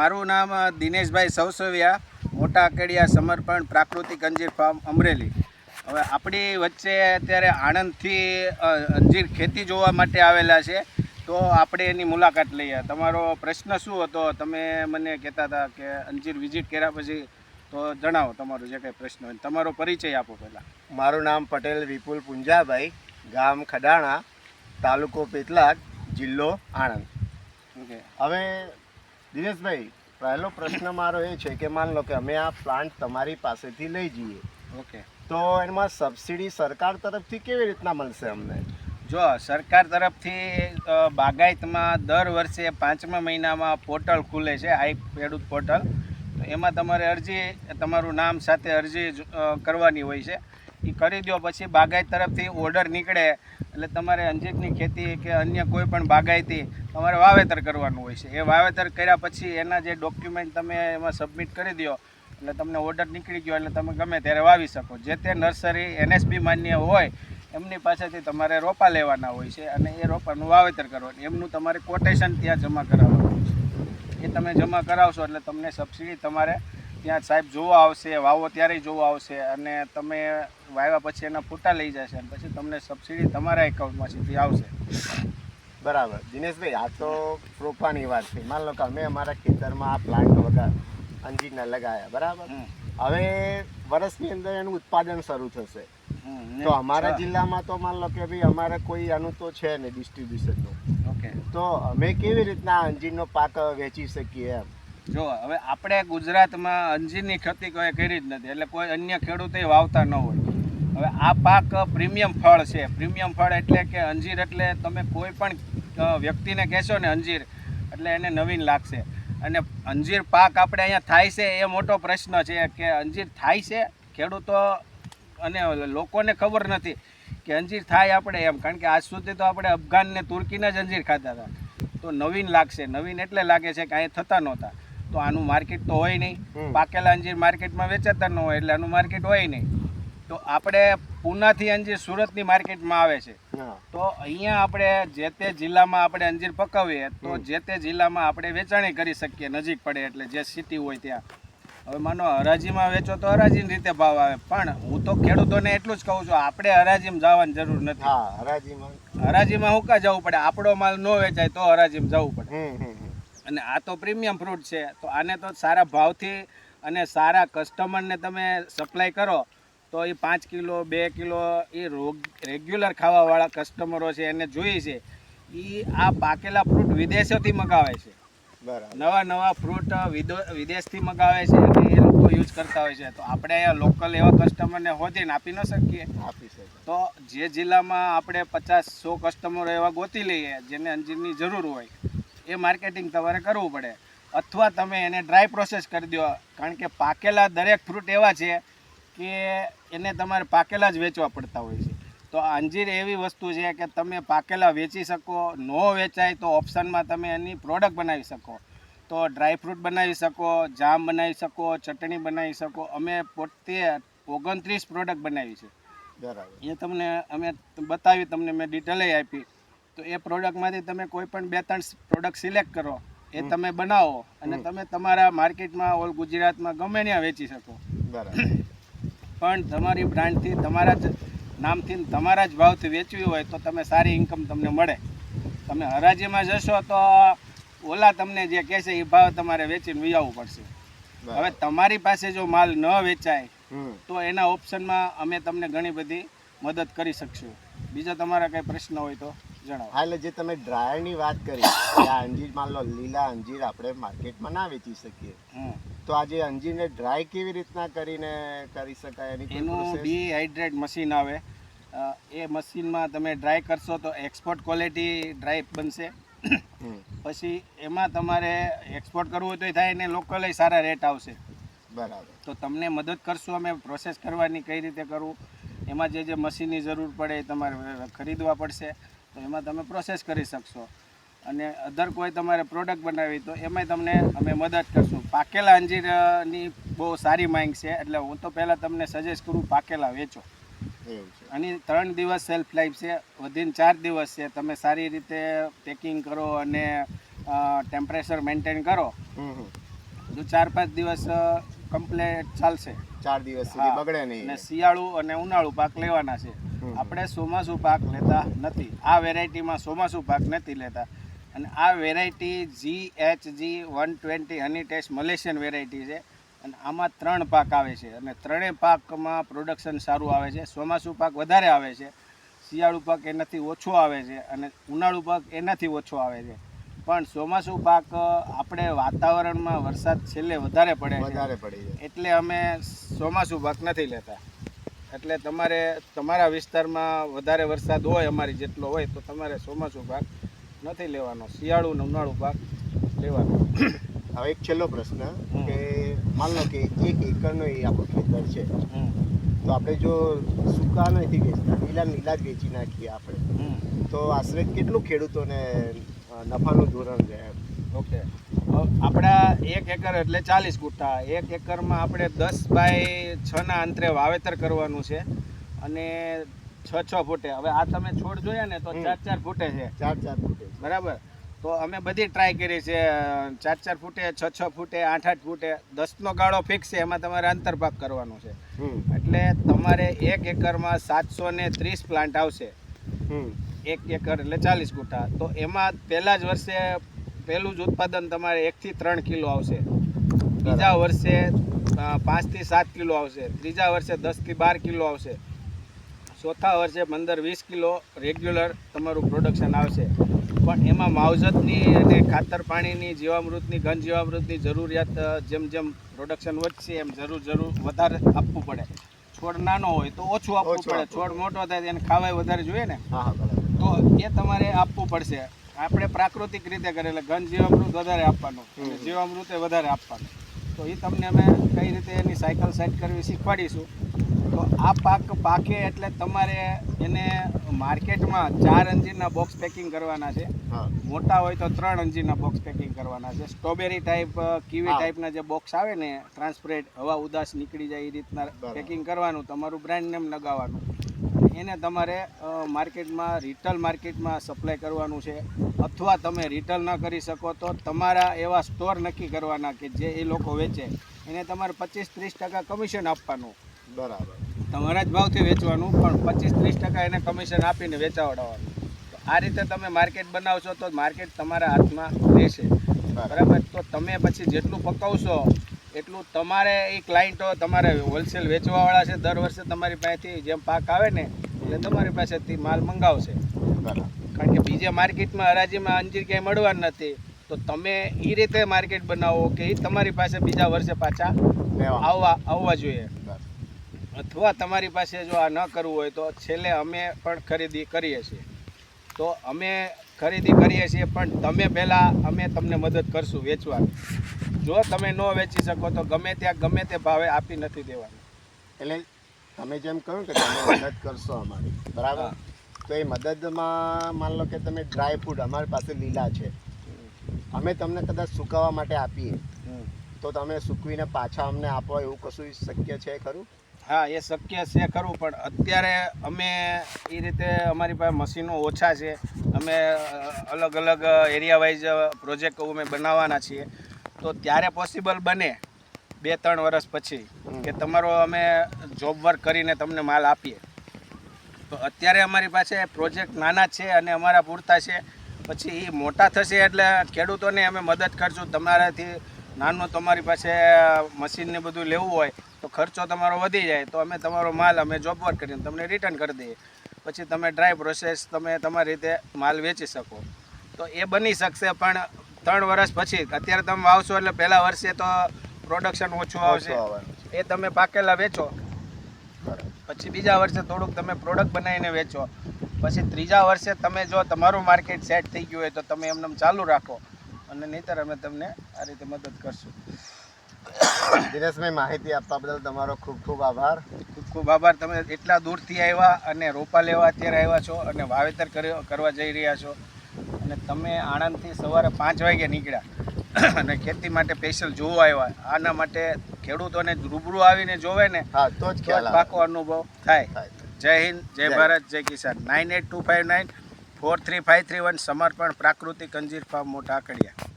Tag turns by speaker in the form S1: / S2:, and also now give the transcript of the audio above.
S1: મારું નામ દિનેશભાઈ સૌસવિયા મોટા અકેડિયા સમર્પણ પ્રાકૃતિક અંજીર ફાર્મ અમરેલી. હવે આપણી વચ્ચે અત્યારે આણંદથી અંજીર ખેતી જોવા માટે આવેલા છે તો આપણે એની મુલાકાત લઈએ. તમારો પ્રશ્ન શું હતો? તમે મને કહેતા હતા કે અંજીર વિઝિટ કર્યા પછી તો જણાવો તમારો જે કંઈ પ્રશ્ન હોય. તમારો પરિચય આપો પહેલાં.
S2: મારું નામ પટેલ વિપુલ પુંજાભાઈ ગામ ખડાણા તાલુકો પેટલાદ જિલ્લો આણંદ.
S1: ઓકે.
S2: હવે દિનેશભાઈ પહેલો પ્રશ્ન મારો એ છે કે માન લો કે અમે આ પ્લાન્ટ તમારી પાસેથી લઈ જઈએ.
S1: ઓકે.
S2: તો એમાં સબસિડી સરકાર તરફથી કેવી રીતના મળશે અમને?
S1: જો સરકાર તરફથી બાગાયતમાં દર વર્ષે પાંચમા મહિનામાં પોર્ટલ ખુલે છે આઈ ખેડૂત પોર્ટલ. તો એમાં તમારે અરજી તમારું નામ સાથે અરજી કરવાની હોય છે. એ કરી દો પછી બાગાયત તરફથી ઓર્ડર નીકળે એટલે તમારે અંજીરની ખેતી કે અન્ય કોઈ પણ બાગાયતી તમારે વાવેતર કરવાનું હોય છે. એ વાવેતર કર્યા પછી એના જે ડોક્યુમેન્ટ તમે એમાં સબમિટ કરી દો, એટલે તમને ઓર્ડર નીકળી ગયો, એટલે તમે ગમે ત્યારે વાવી શકો. જે તે નર્સરી એનએસબી માન્ય હોય, એમની પાસેથી તમારે રોપા લેવાના હોય છે અને એ રોપાનું વાવેતર કરવાનું. એમનું તમારે કોટેશન ત્યાં જમા કરાવવાનું હોય છે. એ તમે જમા કરાવશો એટલે તમને સબસિડી તમારે ત્યાં સાહેબ જોવા આવશે વાવો ત્યારે જોવા આવશે અને તમે વાવ્યા પછી એના ફોટા લઈ જશે અને પછી તમને સબસિડી તમારા એકાઉન્ટમાં સીધી આવશે.
S2: બરાબર. દિનેશભાઈ આ તો રોપાની વાત છે. માન લો કે અમે અમારા ખેતરમાં આ પ્લાન્ટ વગર અંજીરના લગાયા બરાબર? હવે વર્ષની અંદર એનું ઉત્પાદન શરૂ થશે. તો અમારા જિલ્લામાં તો માન લો કે ભાઈ અમારે કોઈ આનું તો છે ડિસ્ટ્રીબ્યુશનનું
S1: ઓકે.
S2: તો અમે કેવી રીતના અંજીરનો પાક વેચી શકીએ એમ?
S1: જો, હવે આપણે ગુજરાતમાં અંજીરની ખેતી કોઈ કરી જ નથી, એટલે કોઈ અન્ય ખેડૂતે વાવતા ન હોય. હવે આ પાક પ્રીમિયમ ફળ છે. પ્રીમિયમ ફળ એટલે કે અંજીર, એટલે તમે કોઈ પણ વ્યક્તિને કહેશો ને અંજીર, એટલે એને નવીન લાગશે. અને અંજીર પાક આપણે અહીંયા થાય છે એ મોટો પ્રશ્ન છે કે અંજીર થાય છે? ખેડૂતો અને લોકોને ખબર નથી કે અંજીર થાય આપણે એમ, કારણ કે આજ સુધી તો આપણે અફઘાન ને તુર્કીના જ અંજીર ખાતા હતા. તો નવીન લાગશે. નવીન એટલે લાગે છે કે અહીંયા થતા નહોતા. તો આનું માર્કેટ તો હોય નહીં. પાકેલા અંજીર માર્કેટમાં વેચાતા ન હોય એટલે આનું માર્કેટ હોય નહીં. તો આપણે પૂનાથી અંજીર સુરતની માર્કેટમાં આવે છે. તો અહીંયા આપણે જે તે જિલ્લામાં આપણે અંજીર પકાવીએ તો જે તે જિલ્લામાં આપણે વેચાણી કરી શકીએ નજીક પડે એટલે જે સિટી હોય ત્યાં. હવે માનો હરાજીમાં વેચો તો હરાજીની રીતે ભાવ આવે પણ હું તો ખેડૂતોને એટલું જ કહું છું આપણે હરાજીમાં જવાની જરૂર નથી.
S2: હરાજીમાં.
S1: હરાજીમાં હું કા જવું પડે આપણો માલ ન વેચાય તો હરાજીમાં જવું પડે. અને આ તો પ્રીમિયમ ફ્રૂટ છે તો આને તો સારા ભાવથી અને સારા કસ્ટમરને તમે સપ્લાય કરો તો એ પાંચ કિલો બે કિલો એ રોગ રેગ્યુલર ખાવાવાળા કસ્ટમરો છે એને જોઈએ છે એ આ પાકેલા ફ્રૂટ વિદેશોથી મગાવે છે.
S2: બરાબર.
S1: નવા નવા ફ્રૂટ વિદો- વિદેશથી મગાવે છે અને એ લોકો યુઝ કરતા હોય છે તો આપણે અહીંયા લોકલ એવા કસ્ટમરને હોદીને આપી ન શકીએ.
S2: આપી શકીએ.
S1: તો જે જિલ્લામાં આપણે પચાસ સો કસ્ટમરો એવા ગોતી લઈએ જેને અંજીરની જરૂર હોય એ માર્કેટિંગ તમારે કરવું પડે. અથવા તમે એને ડ્રાય પ્રોસેસ કરી દો. કારણ કે પાકેલા દરેક ફ્રૂટ એવા છે કે એને તમારે પાકેલા જ વેચવા પડતા હોય છે. તો અંજીર એવી વસ્તુ છે કે તમે પાકેલા વેચી શકો ન વેચાય તો ઓપ્શનમાં તમે એની પ્રોડક્ટ બનાવી શકો. તો ડ્રાય ફ્રૂટ બનાવી શકો જામ બનાવી શકો ચટણી બનાવી શકો. અમે પોતે ઓગણત્રીસ પ્રોડક્ટ બનાવી છે.
S2: બરાબર.
S1: એ તમને અમે બતાવી તમને મેં ડિટેલે આપી. તો એ પ્રોડક્ટમાંથી તમે કોઈ પણ બે ત્રણ પ્રોડક્ટ સિલેક્ટ કરો એ તમે બનાવો અને તમે તમારા માર્કેટમાં ઓલ ગુજરાતમાં ગમે ત્યાં વેચી શકો.
S2: બરાબર.
S1: પણ તમારી બ્રાન્ડથી તમારા જ નામથી તમારા જ ભાવથી વેચવી હોય તો તમે સારી ઇન્કમ તમને મળે. તમે હરાજીમાં જશો તો ઓલા તમને જે કહેશે એ ભાવ તમારે વેચીને વિયાવવું પડશે. હવે તમારી પાસે જો માલ ન વેચાય તો એના ઓપ્શનમાં અમે તમને ઘણી બધી મદદ કરી શકશું. બીજો તમારા કંઈ પ્રશ્ન હોય તો?
S2: હા એટલે જે તમે ડ્રાયરની વાત કરી આ અંજીર માન લો લીલા અંજીર આપણે માર્કેટમાં ના વેચી શકીએ. તો આજે અંજીરને ડ્રાય કેવી રીતના કરીને કરી શકાય એની
S1: એનું? ડીહાઇડ્રેટ મશીન આવે. એ મશીનમાં તમે ડ્રાય કરશો તો એક્સપોર્ટ ક્વોલિટી ડ્રાય બનશે. પછી એમાં તમારે એક્સપોર્ટ કરવું હોય તો થાય ને લોકલ સારા રેટ આવશે.
S2: બરાબર.
S1: તો તમને મદદ કરશું અમે પ્રોસેસ કરવાની કઈ રીતે કરવું. એમાં જે જે મશીનની જરૂર પડે એ તમારે ખરીદવા પડશે. તો એમાં તમે પ્રોસેસ કરી શકશો. અને અધર કોઈ તમારે પ્રોડક્ટ બનાવી તો એમાંય તમને અમે મદદ કરશું. પાકેલા અંજીરની બહુ સારી માંગ છે એટલે હું તો પહેલાં તમને સજેસ્ટ કરું પાકેલા વેચો. અને ત્રણ દિવસ સેલ્ફ લાઈફ છે વધીને ચાર દિવસ છે તમે સારી રીતે પેકિંગ કરો અને ટેમ્પરેચર મેન્ટેન કરો. જો ચાર પાંચ દિવસ કમ્પ્લેટ ચાલશે.
S2: ચાર દિવસ સુધી બગડે નહીં.
S1: અને શિયાળુ અને ઉનાળુ પાક લેવાના છે. આપણે ચોમાસું પાક લેતા નથી. આ વેરાયટીમાં ચોમાસું પાક નથી લેતા. અને આ variety G H G one twenty honey test Malaysian variety છે. અને આમાં ત્રણ પાક આવે છે. અને ત્રણેય પાકમાં પ્રોડક્શન સારું આવે છે. ચોમાસું પાક વધારે આવે છે. શિયાળુ પાક એનાથી ઓછો આવે છે. અને ઉનાળુ પાક એનાથી ઓછો આવે છે. પણ ચોમાસું પાક આપણે વાતાવરણમાં વરસાદ છેલ્લે વધારે પડે
S2: વધારે પડી
S1: એટલે અમે ચોમાસું પાક નથી લેતા. એટલે તમારે તમારા વિસ્તારમાં વધારે વરસાદ હોય અમારી જેટલો હોય તો તમારે ચોમાસું પાક નથી લેવાનો. શિયાળુ ને ઉનાળુ પાક લેવાનો.
S2: હવે એક છેલ્લો પ્રશ્ન કે માન લો કે એક એકરનો એ આપણો ખેતર છે. તો આપણે જો સૂકા નથી વેચતા લીલા લીલા જ વેચી નાખીએ આપણે. તો આશરે કેટલું ખેડૂતોને નફાનું ધોરણ છે એમ?
S1: ઓકે. આપણા એક એકર એટલે ચાલીસ ગુટ્ટા એક એકરમાં આપણે દસ બાય છના અંતરે વાવેતર કરવાનું છે. અને છ છ ફૂટે. હવે આ તમે છોડ જોયા ને તો ચાર ચાર ફૂટે છે.
S2: ચાર ચાર ફૂટે
S1: બરાબર? તો અમે બધી ટ્રાય કરી છે. ચાર ચાર ફૂટે છ છ ફૂટે આઠ આઠ ફૂટે. દસનો ગાળો ફિક્સ છે. એમાં તમારે અંતરભાગ કરવાનો છે. એટલે તમારે એક એકરમાં સાતસો ને ત્રીસ પ્લાન્ટ આવશે. એક એકર એટલે ચાલીસ ગુઠા. તો એમાં પહેલા જ વર્ષે પહેલું જ ઉત્પાદન તમારે એકથી ત્રણ કિલો આવશે. બીજા વર્ષે પાંચથી સાત કિલો આવશે. ત્રીજા વર્ષે દસથી બાર કિલો આવશે. ચોથા વર્ષે પંદર વીસ કિલો રેગ્યુલર તમારું પ્રોડક્શન આવશે. પણ એમાં માવજતની અને ખાતર પાણીની જીવામૃતની ઘન જીવામૃતની જરૂરિયાત જેમ જેમ પ્રોડક્શન વધશે એમ જરૂર જરૂર વધારે આપવું પડે. છોડ નાનો હોય તો ઓછું આપવું પડે. છોડ મોટો થાય એને ખાવાય વધારે જોઈએ ને?
S2: હા
S1: તો એ તમારે આપવું પડશે. આપણે પ્રાકૃતિક રીતે કરેલા ઘન જીવામૃત વધારે આપવાનું. જીવામૃત એ વધારે આપવાનું. તો એ તમને અમે કઈ રીતે એની સાયકલ સેટ કરવી શીખવાડીશું. તો આ પાક પાકે એટલે તમારે એને માર્કેટમાં ચાર અંજીરના બોક્સ પેકિંગ કરવાના છે. મોટા હોય તો ત્રણ અંજીરના બોક્સ પેકિંગ કરવાના છે. સ્ટ્રોબેરી ટાઈપ કીવી ટાઈપના જે બોક્સ આવે ને ટ્રાન્સપરેન્ટ હવા ઉદાસ નીકળી જાય એ રીતના. પેકિંગ કરવાનું તમારું બ્રાન્ડ નેમ લગાવવાનું એને તમારે માર્કેટમાં રિટેલ માર્કેટમાં સપ્લાય કરવાનું છે. અથવા તમે રિટેલ ન કરી શકો તો તમારા એવા સ્ટોર નક્કી કરવાના કે જે એ લોકો વેચે. એને તમારે પચીસ ત્રીસ ટકા કમિશન આપવાનું.
S2: બરાબર.
S1: તમારા જ ભાવથી વેચવાનું પણ પચીસ ત્રીસ ટકા એને કમિશન આપીને વેચાવડાવવાનું. આ રીતે તમે માર્કેટ બનાવશો તો માર્કેટ તમારા હાથમાં રહેશે.
S2: બરાબર.
S1: તો તમે પછી જેટલું પકવશો એટલું તમારે એ ક્લાયન્ટો તમારે હોલસેલ વેચવાવાળા છે. દર વર્ષે તમારી પાસેથી જેમ પાક આવે ને એટલે તમારી પાસેથી માલ મંગાવશે. કારણ કે બીજા માર્કેટમાં હરાજીમાં અંજીર ક્યાંય મળવા નથી. તો તમે એ રીતે માર્કેટ બનાવો કે એ તમારી પાસે બીજા વર્ષે પાછા આવવા આવવા જોઈએ. અથવા તમારી પાસે જો આ ન કરવું હોય તો છેલ્લે અમે પણ ખરીદી કરીએ છીએ. તો અમે ખરીદી કરીએ છીએ પણ તમે પહેલાં અમે તમને મદદ કરશું વેચવાની. જો તમે ન વેચી શકો તો ગમે ત્યાં ગમે તે ભાવે આપી નથી દેવાની.
S2: એટલે તમે જેમ કહ્યું કે તમે મદદ કરશો અમારી. બરાબર? તો એ મદદમાં માન લો કે તમે ડ્રાય ફ્રૂટ અમારી પાસે લીલા છે. અમે તમને કદાચ સુકાવા માટે આપીએ. તો તમે સૂકવીને પાછા અમને આપો એવું કશું શક્ય છે ખરું?
S1: હા એ શક્ય છે ખરું પણ અત્યારે અમે એ રીતે અમારી પાસે મશીનો ઓછા છે. અમે અલગ અલગ એરિયા વાઇઝ પ્રોજેક્ટ અમે બનાવવાના છીએ. તો ત્યારે પોસિબલ બને બે ત્રણ વર્ષ પછી કે તમારો અમે જોબ વર્ક કરીને તમને માલ આપીએ. તો અત્યારે અમારી પાસે પ્રોજેક્ટ નાના છે અને અમારા પૂરતા છે. પછી એ મોટા થશે એટલે ખેડૂતોને અમે મદદ કરશું. તમારાથી નાનું તમારી પાસે મશીનને બધું લેવું હોય તો ખર્ચો તમારો વધી જાય. તો અમે તમારો માલ અમે જોબ વર્ક કરીને તમને રિટર્ન કરી દઈએ. પછી તમે ડ્રાય પ્રોસેસ તમે તમારી રીતે માલ વેચી શકો. તો એ બની શકશે પણ ત્રણ વર્ષ પછી. અત્યારે તમે વાવશો એટલે પહેલાં વર્ષે તો પ્રોડક્શન ઓછું આવશે. એ તમે પાકેલા વેચો. પછી બીજા વર્ષે થોડુંક તમે પ્રોડક્ટ બનાવીને વેચો. પછી ત્રીજા વર્ષે તમે જો તમારું માર્કેટ સેટ થઈ ગયું હોય તો તમે એમને ચાલુ રાખો. અને નહીંતર અમે તમને આ રીતે મદદ કરશું.
S2: દિનેશભાઈ માહિતી આપવા બદલ તમારો ખૂબ ખૂબ આભાર.
S1: ખૂબ ખૂબ આભાર. તમે એટલા દૂરથી આવ્યા અને રોપા લેવા અત્યારે આવ્યા છો અને વાવેતર કરવા જઈ રહ્યા છો. અને તમે આણંદથી સવારે પાંચ વાગે નીકળ્યા. અને ખેતી માટે સ્પેશિયલ જોવા આવ્યા આના માટે ખેડૂતોને રૂબરૂ આવીને જોવે ને
S2: તો જ ખ્યાલ
S1: પાકો અનુભવ
S2: થાય.
S1: જય હિન્દ જય
S2: જય.
S1: ભારત જય કિસાન nine eight two five nine four three five three one સમર્પણ પ્રાકૃતિક અંજીર ફાર્મ મોટા આકડિયા